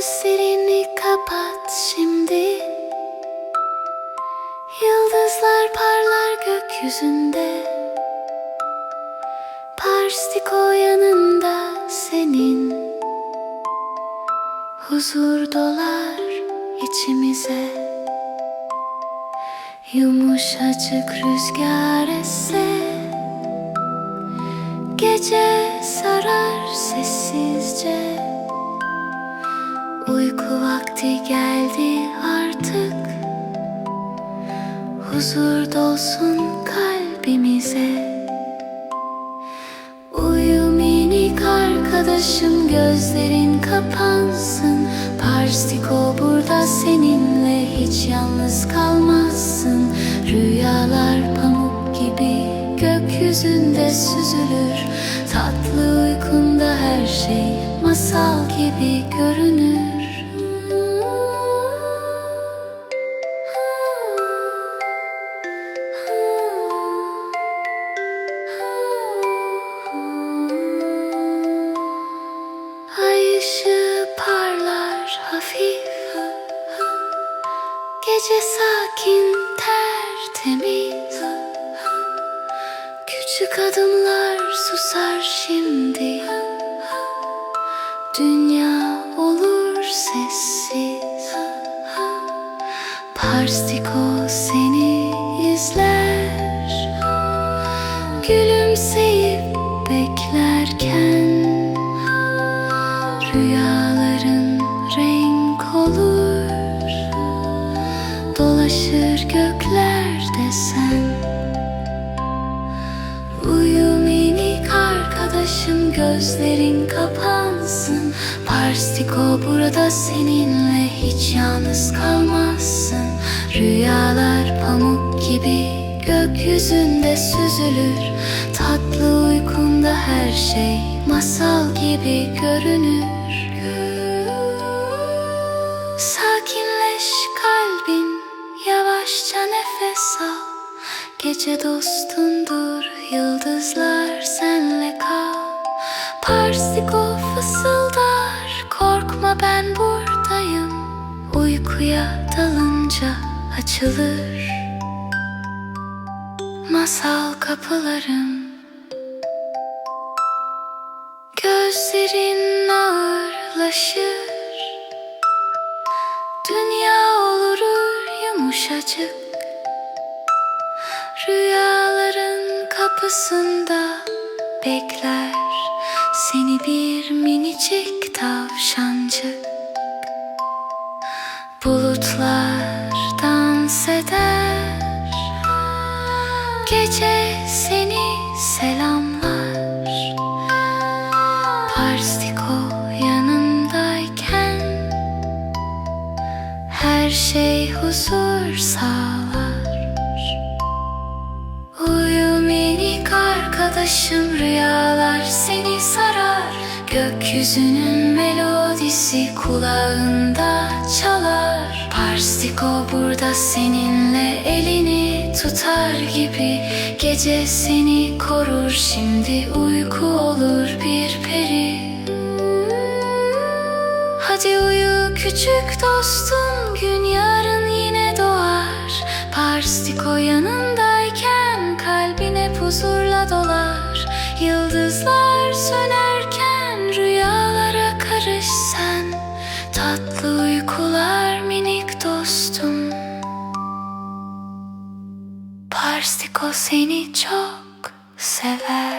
Gözlerini kapat şimdi. Yıldızlar parlar gökyüzünde. Parstiko yanında senin. Huzur dolar içimize. Yumuşacık rüzgar esse. Gece sarar Uyku vakti geldi artık. Huzur dolsun kalbimize. Uyu minik arkadaşım gözlerin kapansın. Parstiko burada seninle hiç yalnız kalmazsın. Rüyalar pamuk gibi gökyüzünde süzülür. Tatlı uykunda her şey masal gibi görünür Gece sakin tertemiz. Küçük adımlar susar şimdi. Dünya olur sessiz. Parstiko seni izler. Gülümseyip beklerken Dolaşır göklerde sen. Uyu minik arkadaşım gözlerin kapansın. Parstiko burada seninle hiç yalnız kalmazsın. Rüyalar pamuk gibi gökyüzünde süzülür. Tatlı uykunda her şey masal gibi görünür Gece dostundur yıldızlar senle kal. Parsiko fısıldar korkma ben buradayım. Uykuya dalınca açılır. Masal kapılarım. Gözlerin ağırlaşır. Dünya olurur yumuşacık Rüyaların kapısında bekler Seni bir minicik tavşancık. Bulutlar dans eder Gece seni selamlar. Parstiko yanındayken Her şey huzur sağlar arkadaşım rüyalar seni sarar. Gökyüzünün melodisi kulağında çalar. Parstiko burada seninle elini tutar gibi. Gece seni korur şimdi uyku olur bir peri. Hadi uyu küçük dostum gün yarın yine doğar. Parstiko yanındayken Parstiko seni çok sever